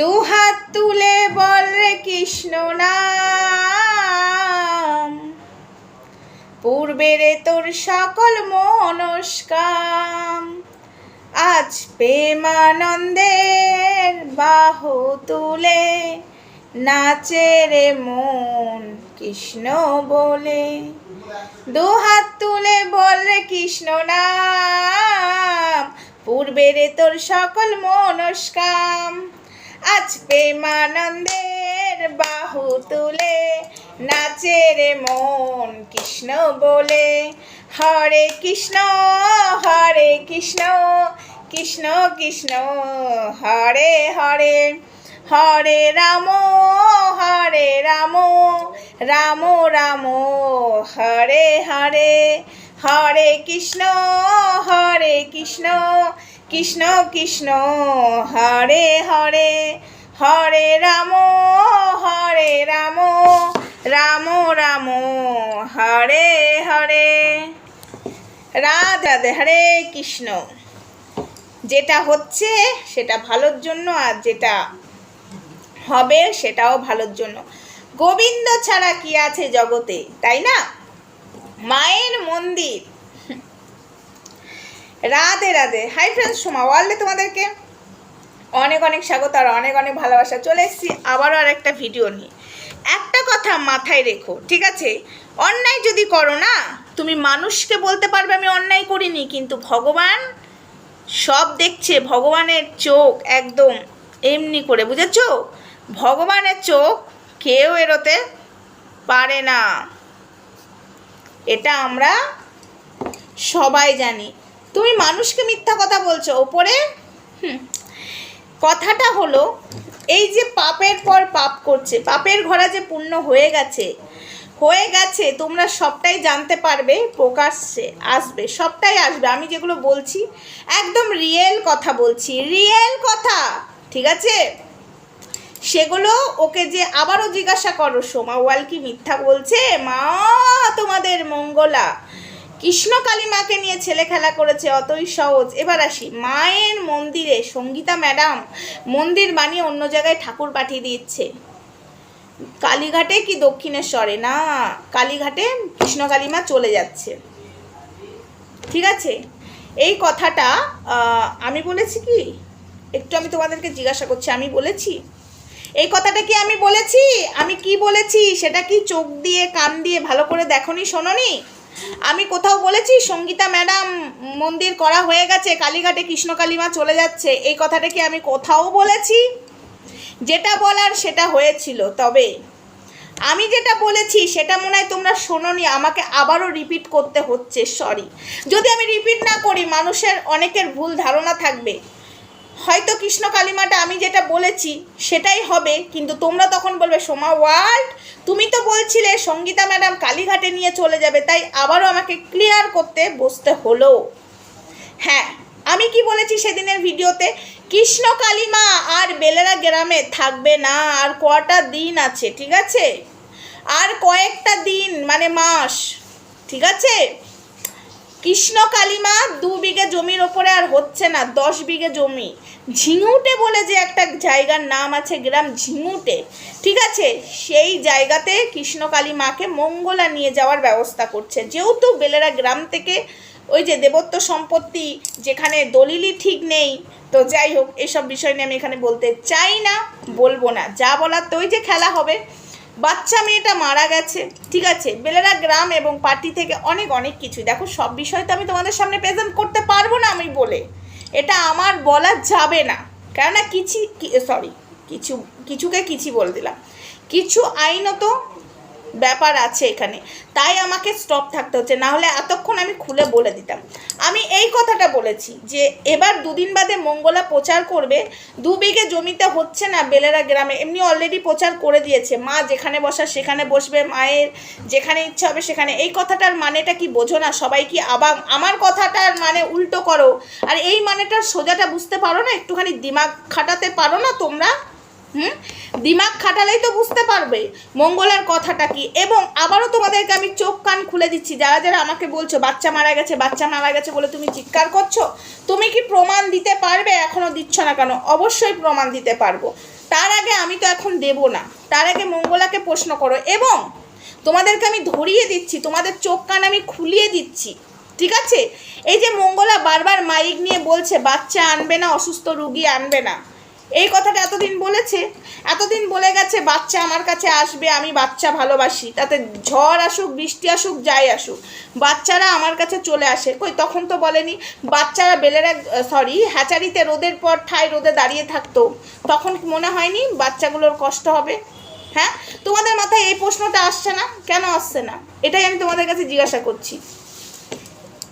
দুহাত তুলে বল রে কৃষ্ণ নাম পূর্বেরে তোর সকল মনস্কাম। আজ প্রেমানন্দের বাহু তুলে নাচে রে মন কৃষ্ণ বলে। দুহাত তুলে বল রে কৃষ্ণ নাম পূর্বেরে তোর সকল মনস্কাম। আজ প্রেমানন্দের বাহু তুলে নাচে রে মন কৃষ্ণ বলে। হরে কৃষ্ণ হরে কৃষ্ণ কৃষ্ণ কৃষ্ণ, হরে হরে। হরে রাম হরে রাম রাম রাম, হরে হরে। হরে কৃষ্ণ হরে কৃষ্ণ কৃষ্ণ কৃষ্ণ, হরে হরে হরে রাম হরে রাম রাম রাম, হরে হরে। রাধে রাধে, হরে কৃষ্ণ। যেটা হচ্ছে সেটা ভালোর জন্য আর যেটা হবে সেটাও ভালোর জন্য। গোবিন্দ ছাড়া কি আছে জগতে, তাই না? মায়ের মন্দির। রাধে রাধে। হাই ফ্রেন্ডস সোমা ওয়ার্ল্ডে তোমাদেরকে অনেক অনেক স্বাগত আর অনেক অনেক ভালোবাসা। চলে এসেছি আবারও আর একটা ভিডিও নিয়ে। একটা কথা মাথায় রেখো, ঠিক আছে? অন্যায় যদি করো না, তুমি মানুষকে বলতে পারবে আমি অন্যায় করিনি, কিন্তু ভগবান সব দেখছে, ভগবানের চোখ একদম এমনি করে, বুঝেছ? ভগবানের চোখ কেউ এড়োতে পারে না। এটা আমরা সবাই জানি। তুমি মানুষকে মিথ্যা কথা বলছো ওপরে? হুম, কথাটা হলো এই যে পাপের পর পাপ করছে পাপের ঘোড়া যে পূর্ণ হয়ে গেছে হয়ে গেছে তোমরা সবটাই জানতে পারবে প্রকাশ্যে আসবে সবটাই আসবে। আমি যেগুলো বলছি একদম রিয়েল কথা বলছি রিয়েল কথা ঠিক আছে? সেগুলো ওকে যে আবারও জিজ্ঞাসা করো সোমা ওয়াল কি মিথ্যা বলছে? মা তোমাদের মঙ্গলা। কৃষ্ণ কালী মাকে নিয়ে ছেলে খেলা করেছে, অতই সহজ। এবার আসি। মায়ের মন্দিরে সঙ্গীতা ম্যাডাম মন্দির বানিয়ে অন্য জায়গায় ঠাকুর পাঠিয়ে দিচ্ছে। কালীঘাটে কি দক্ষিণেশ্বরে? না, কালীঘাটে কৃষ্ণ কালীমা চলে যাচ্ছে। ঠিক আছে? এই কথাটা আমি বলেছি কি? একটু আমি তোমাদেরকে জিজ্ঞাসা করছি, আমি বলেছি? এই কথাটা কি আমি বলেছি? আমি কি বলেছি? সেটা কি চোখ দিয়ে, কান দিয়ে ভালো করে দেখো দেখনি, শোনোনি? আমি কোথাও বলেছি, সঙ্গীতা ম্যাডাম, মন্দির করা হয়ে গেছে, কালীঘাটে কৃষ্ণ কালীমা চলে যাচ্ছে, এই কথাটা কি আমি কোথাও বলেছি? যেটা বলার সেটা হয়েছিল, তবে আমি যেটা বলেছি সেটা মনে হয় তোমরা শোনোনি, আমাকে আবারও রিপিট করতে হচ্ছে সরি যদি আমি রিপিট না করি, মানুষের অনেকের ভুল ধারণা থাকবে। হয়তো কৃষ্ণ কালিমাটা আমি যেটা বলেছি সেটাই হবে, কিন্তু তোমরা তখন বলবে, সোমা ওয়ার্ল্ড তুমি তো বলছিলে সঙ্গীতা ম্যাডাম কালীঘাটে নিয়ে চলে যাবে, তাই আবারও আমাকে ক্লিয়ার করতে বসতে হলো। হ্যাঁ আমি কি বলেছি সেদিনের ভিডিওতে? কৃষ্ণ কালিমা আর বেলেরা গ্রামে থাকবে না, আর কটা দিন আছে, ঠিক আছে? আর কয়েকটা দিন মানে মাস, ঠিক আছে? কৃষ্ণ কালিমা দু বিঘে জমির ওপরে আর হচ্ছে না, দশ বিঘে জমি। ঝিঙুটে বলে যে একটা জায়গার নাম আছে গ্রাম ঝিঙুটে। ঠিক আছে? সেই জায়গাতে কৃষ্ণকালী মাকে মঙ্গলা নিয়ে যাওয়ার ব্যবস্থা করছে। যেহেতু বেলেরা গ্রাম থেকে ওই যে দেবত্ব সম্পত্তি যেখানে দলিলই ঠিক নেই, তো যাই হোক, এসব বিষয় নিয়ে আমি এখানে বলতে চাই না, বলব না। যা বলার তো ওই যে খেলা হবে। বাচ্চা মেয়েটা মারা গেছে। ঠিক আছে? বেলেরা গ্রাম এবং পার্টি থেকে অনেক অনেক কিছু দেখো, সব বিষয় তো আমি তোমাদের সামনে প্রেজেন্ট করতে পারব না আমি বলে। এটা আমার বলা যাবে না। কেননা কিছু সরি কিছু, কিছুকে কিছু বলে দিলাম। কিছু আইনত ব্যাপার আছে এখানে। তাই আমাকে স্টপ থাকতে হচ্ছে। না হলে এতক্ষণ আমি খুলে বলে দিতাম। আমি এই কথাটা বলেছি যে এবার দুদিন বাদে মঙ্গলা প্রচার করবে। দু বিঘে জমিতে হচ্ছে না বেলেরা গ্রামে, এমনি অলরেডি প্রচার করে দিয়েছে। মা যেখানে বসা সেখানে বসবে, মায়ের যেখানে ইচ্ছা হবে সেখানে। এই কথাটার মানেটা কি বোঝো না? সবাই কি আবার আমার কথাটার মানে উল্টো করো। আর এই মানেটার সোজাটা বুঝতে পারো না? একটুখানি দিমাগ খাটাতে পারো না তোমরা? হুম? দিমাগ খাটালেই তো বুঝতে পারবে মঙ্গলার কথাটা কি। এবং আবারও তোমাদেরকে আমি চোখ কান খুলে দিচ্ছি, যারা যারা আমাকে বলছো, বাচ্চা মারা গেছে, বাচ্চা মারা গেছে বলে তুমি চিৎকার করছ, তুমি কি প্রমাণ দিতে পারবে? এখনও দিচ্ছ না কেন? অবশ্যই প্রমাণ দিতে পারব। তার আগে আমি তো এখন দেব না। তার আগে মঙ্গলাকে প্রশ্ন করো। এবং তোমাদেরকে আমি ধরিয়ে দিচ্ছি, তোমাদের চোখ কান আমি খুলিয়ে দিচ্ছি, ঠিক আছে? এই যে মঙ্গলা বারবার মাইক নিয়ে বলছে, বাচ্চা আনবে না, অসুস্থ রুগী আনবে না। এই কথাটা এতদিন বলেছে, এতদিন বলে গেছে, বাচ্চা আমার কাছে আসবে, আমি বাচ্চা ভালোবাসি, তাতে ঝড় আসুক, বৃষ্টি আসুক, যাই আসুক, বাচ্চারা আমার কাছে চলে আসে। কই, তখন তো বলেনি, বাচ্চারা বেলেরা সরি হ্যাচারিতে রোদের পর ঠাই রোদে দাঁড়িয়ে থাকতো, তখন মনে হয়নি বাচ্চাগুলোর কষ্ট হবে? হ্যাঁ? তোমাদের মাথায় এই প্রশ্নটা আসছে না? কেন আসছে না? এটাই আমি তোমাদের কাছে জিজ্ঞাসা করছি।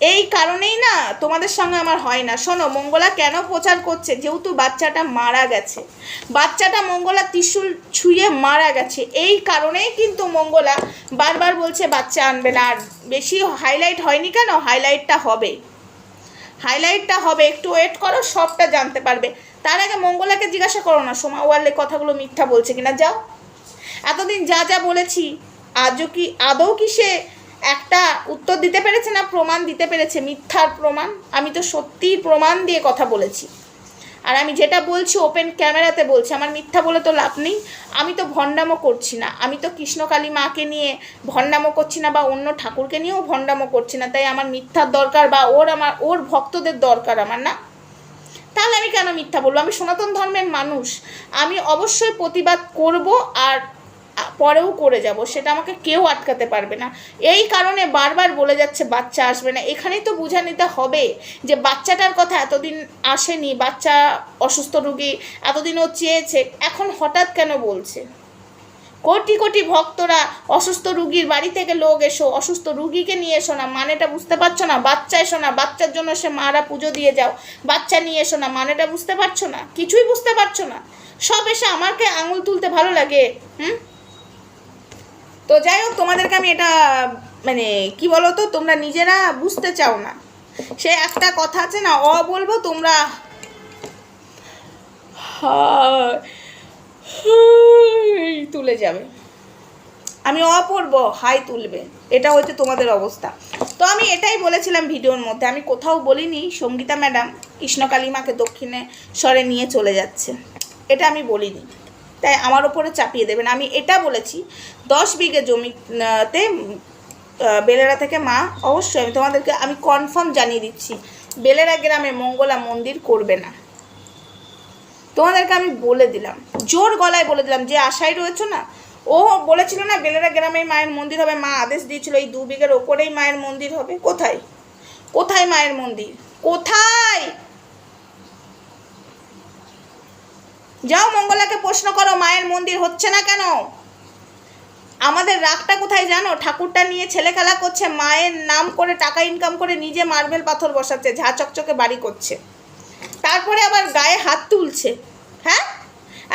এই কারণেই না তোমাদের সঙ্গে আমার হয় না। শোনো, মঙ্গলা কেন প্রচার করছে? যেহেতু বাচ্চাটা মারা গেছে। বাচ্চাটা মঙ্গলা ত্রিশুল ছুঁয়ে মারা গেছে। এই কারণেই কিন্তু মঙ্গলা বারবার বলছে বাচ্চা আনবে না। আর বেশি হাইলাইট হয়নি কেন? হাইলাইটটা হবে। হাইলাইটটা হবে। একটু ওয়েট করো, সবটা জানতে পারবে। তার আগে মঙ্গলাকে জিজ্ঞাসা করো না। সোমা ওয়ার্লে কথাগুলো মিথ্যা বলছে কিনা? যাও। এতদিন যা যা বলেছি, আজও কি, আদৌ কি সে একটা উত্তর দিতে পেরেছে না, প্রমাণ দিতে পেরেছে, মিথ্যার প্রমাণ? আমি তো সত্যিই প্রমাণ দিয়ে কথা বলেছি। আর আমি যেটা বলছি ওপেন ক্যামেরাতে বলছি, আমার মিথ্যা বলে তো লাভ নেই। আমি তো ভণ্ডামো করছি না। আমি তো কৃষ্ণকালী মাকে নিয়ে ভণ্ডামো করছি না বা অন্য ঠাকুরকে নিয়েও ভণ্ডামো করছি না। তাই আমার মিথ্যার দরকার বা ওর আমার, ওর ভক্তদের দরকার আমার না। তাহলে আমি কেন মিথ্যা বলব? আমি সনাতন ধর্মের মানুষ। আমি অবশ্যই প্রতিবাদ করব আর পরেও করে যাব, সেটা আমাকে কেউ আটকাতে পারবে না। এই কারণে বারবার বলে যাচ্ছে, বাচ্চা আসবে না। এখানেই তো বুঝে নিতে হবে যে বাচ্চাটার কথা এতদিন আসেনি, বাচ্চা অসুস্থ রুগী এতদিন ও চেয়েছে, এখন হঠাৎ কেন বলছে? কোটি কোটি ভক্তরা অসুস্থ রুগীর বাড়ি থেকে লোক এসো, অসুস্থ রুগীকে নিয়ে এসো না, মানেটা বুঝতে পারছ না? বাচ্চা এসো না, বাচ্চার জন্য সে মারা পুজো দিয়ে যাও, বাচ্চা নিয়ে এসো না, মানেটা বুঝতে পারছ না? কিছুই বুঝতে পারছ না? সব এসে আমাকে আঙুল তুলতে ভালো লাগে, হুম? তো যাই হোক তোমাদেরকে আমি এটা মানে কি বলো তো তোমরা নিজেরা বুঝতে চাও না। সে একটা কথা আছে না, অ বলব, তোমরা তুলে যাবে। আমি অ পড়ব, হাই তুলবে। এটা হচ্ছে তোমাদের অবস্থা। তো আমি এটাই বলেছিলাম ভিডিওর মধ্যে, আমি কোথাও বলিনি, সঙ্গীতা ম্যাডাম কৃষ্ণকালী মাকে দক্ষিণে স্বরে নিয়ে চলে যাচ্ছে। এটা আমি বলিনি। তাই আমার ওপরে চাপিয়ে দেবেন। আমি এটা বলেছি, দশ বিঘে জমিতে বেলেরা থেকে মা, অবশ্যই আমি তোমাদেরকে, আমি কনফার্ম জানিয়ে দিচ্ছি, বেলেরা গ্রামে মঙ্গলা মন্দির করবে না। তোমাদেরকে আমি বলে দিলাম, জোর গলায় বলে দিলাম, যে আশায় রয়েছে না, ও বলেছিল না বেলেরা গ্রামে মায়ের মন্দির হবে, মা আদেশ দিয়েছিল এই দু বিঘের ওপরেই মায়ের মন্দির হবে, কোথায়? কোথায় মায়ের মন্দির? কোথায়? যাও মঙ্গলাকে প্রশ্ন করো, মায়ের মন্দির হচ্ছে না কেন? আমাদের রাগটা কোথায় জানো? ঠাকুরটা নিয়ে ছেলে খেলা করছে, মায়ের নাম করে টাকা ইনকাম করে নিজে মার্বেল পাথর বসাচ্ছে, ঝা চকচকে বাড়ি করছে। তারপরে আবার গায়ে হাত তুলছে হ্যাঁ?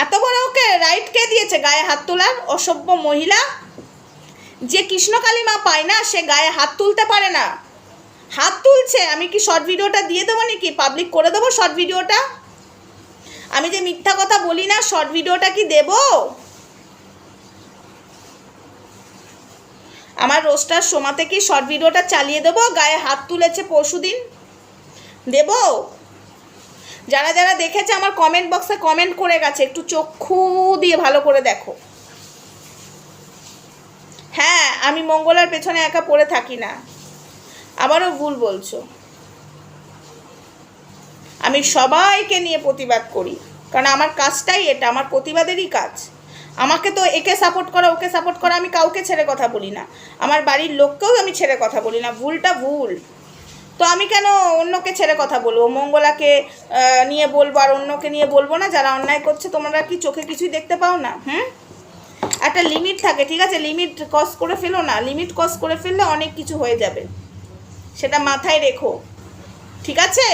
এত বড় ওকে রাইট কে দিয়েছে গায়ে হাত তোলার? অসভ্য মহিলা। যে কৃষ্ণকালী মা পায় না, সে গায়ে হাত তুলতে পারে না। হাত তুলছে, আমি কি শর্ট ভিডিওটা দিয়ে দেবো নাকি? পাবলিক করে দেবো শর্ট ভিডিওটা আমি যে মিথ্যা কথা বলি না শর্ট ভিডিওটা কি দেব? আমার রোস্টার সোমাতে কি শর্ট ভিডিওটা চালিয়ে দেবো? গায়ে হাত তুলেছে পরশুদিন। দেব? যারা যারা দেখেছে আমার কমেন্ট বক্সে কমেন্ট করে গেছে, একটু চক্ষু দিয়ে ভালো করে দেখো। হ্যাঁ আমি মঙ্গলার পেছনে একা পড়ে থাকি না। আবারও ভুল বলছো। আমি সবাইকে নিয়ে প্রতিবাদ করি। কারণ আমার কাজটাই এটা, আমার প্রতিবাদেরই কাজ। আমাকে তো একে সাপোর্ট করা, ওকে সাপোর্ট করা আমি কাউকে ছেড়ে কথা বলি না। আমার বাড়ির লোককেও আমি ছেড়ে কথা বলি না, ভুলটা ভুল। তো আমি কেন অন্যকে ছেড়ে কথা বলব? মঙ্গলাকে নিয়ে বলব আর অন্যকে নিয়ে বলব না? যারা অন্যায় করছে, তোমরা কি চোখে কিছুই দেখতে পাও না? হুম? একটা লিমিট থাকে, ঠিক আছে? লিমিট ক্রস করে ফেলো না। লিমিট ক্রস করে ফেললে অনেক কিছু হয়ে যাবে। সেটা মাথায় রেখো। ঠিক আছে?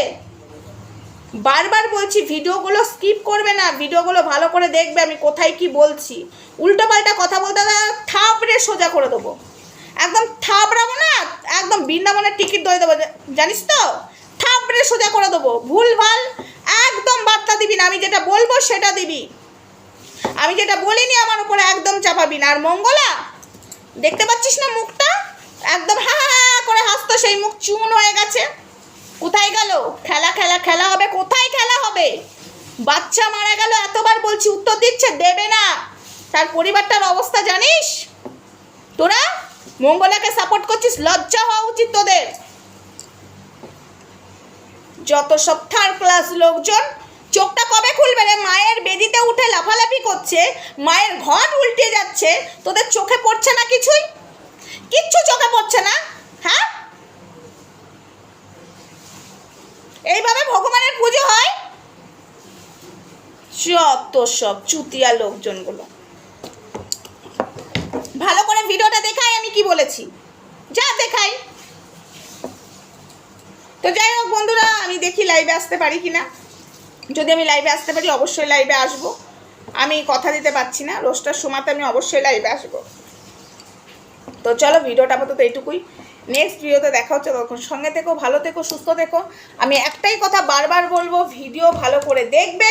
বারবার বলছি, ভিডিওগুলো স্কিপ করবে না, ভিডিওগুলো ভালো করে দেখবে আমি কোথায় কি বলছি। উল্টো পাল্টা কথা বলতে থাপড়ে সোজা করে দেবো। একদম থাপড়াবো না, একদম বৃন্দাবনের টিকিট ধরে দেবো, জানিস তো? থাপড়ে সোজা করে দেবো। ভুল ভালো, একদম বার্তা দিবি না, আমি যেটা বলব সেটা দিবি। আমি যেটা বলিনি আমার উপরে একদম চাপাবি না। আর মঙ্গলা, দেখতে পাচ্ছিস না মুখটা? একদম হা হা করে হাসতো, সেই মুখ চুন হয়ে গেছে। কোথায় গেল? খেলা খেলা খেলা হবে, কোথায় খেলা হবে? বাচ্চা মারা গেল, এতবার বলছি উত্তর দিচ্ছে, দেবে না। তার পরিবারটার অবস্থা জানিস? তোরা মঙ্গলাকে সাপোর্ট করছিস, লজ্জা হওয়া উচিত তোদের। যত সব থার্ড ক্লাস লোকজন, চোখটা কবে খুলবে রে? মায়ের বেদিতে উঠে লাফালাফি করছে, মায়ের ঘট উল্টে যাচ্ছে, তোদের চোখে পড়ছে না কিছুই? কিচ্ছু চোখে পড়ছে না হ্যাঁ? এইভাবে ভগবানের পুজো হয়? যত সব চুতিয়া লোকজনগুলো। ভালো করে ভিডিওটা দেখাই আমি কি বলেছি। যা দেখাই। তো যাই হোক বন্ধুরা, আমি দেখি লাইভে আসতে পারি কি না যদি আমি লাইভে আসতে পারি, অবশ্যই লাইভে আসব। আমি কথা দিতে পারছি না। রোজটার সময়তে আমি অবশ্যই লাইভে আসব। তো চলো, ভিডিওটা আপাতত এইটুকুই। নেক্সট ভিডিওতে দেখা হচ্ছে তখন সঙ্গে থেকো, ভালো থেকো, সুস্থ থেকো। আমি একটাই কথা বারবার বলব ভিডিও ভালো করে দেখবে,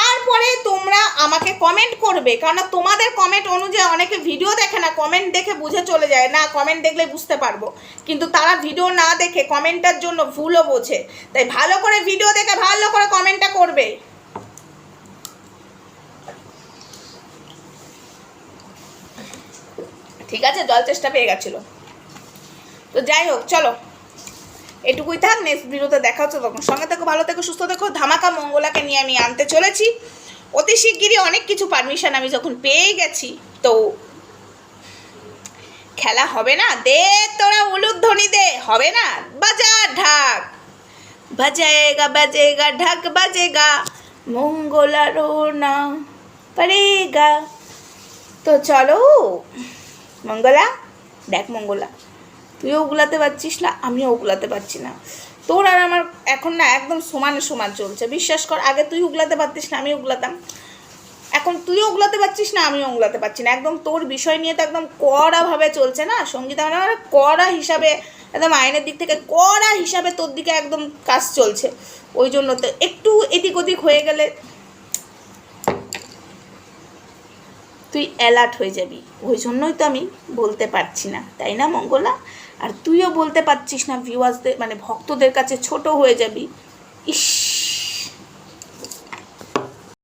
তারপরে তোমরা আমাকে কমেন্ট করবে। কারণ তোমাদের কমেন্ট অনুযায়ী অনেকে ভিডিও দেখে না কমেন্ট দেখে বুঝে চলে যায়। না কমেন্ট দেখলে বুঝতে পারব। কিন্তু তারা ভিডিও না দেখে কমেন্টটার জন্য ভুলও বোঝে। তাই ভালো করে ভিডিও দেখে ভালো করে কমেন্টটা করবে। ঠিক আছে, জল চেষ্টা পেয়ে গেছিল। তো যাই হোক, চলো। এটুকুই থাক নেক্সট ভিডিওতে দেখা হচ্ছে তখন। সঙ্গে থেকো, ভালো থেকো, সুস্থ থেকো। ধামাকা মঙ্গলাকে নিয়ে আমি আনতে চলেছি। অতি শিগগিরই অনেক কিছু পারমিশন আমি যখন পেয়ে গেছি, তো খেলা হবে না? দে তোরা উলুধ্বনি দে, হবে না? বাজা ঢাক। বাজেগা বাজেগা, ঢাক বাজেগা। মঙ্গলা রোনা পারেগা। তো চলো, মঙ্গলা, দেখ মঙ্গলা। তুইও উগলাতে পারছিস না, আমিও ওগুলাতে পারছি না। তোর আর আমার এখন না একদম সমানে সমান চলছে। বিশ্বাস কর, আগে তুই উগলাতে পারতিস না আমি উগলাতাম এখন তুইও উগলাতে পারছিস না, আমিও উগলাতে পারছি না। একদম তোর বিষয় নিয়ে তো একদম কড়াভাবে চলছে না? সঙ্গীতা মানে আমার কড়া হিসাবে, একদম আইনের দিক থেকে কড়া হিসাবে তোর দিকে একদম কাজ চলছে। ওই জন্য তো একটু এদিক ওদিক হয়ে গেলে তুই অ্যালার্ট হয়ে যাবি। ওই জন্যই তো আমি বলতে পারছি না। তাই না, মঙ্গলা? আর তুইও বলতে পারছিস না ভিউয়ার্সদের মানে ভক্তদের কাছে ছোট হয়ে যাবি। ইস।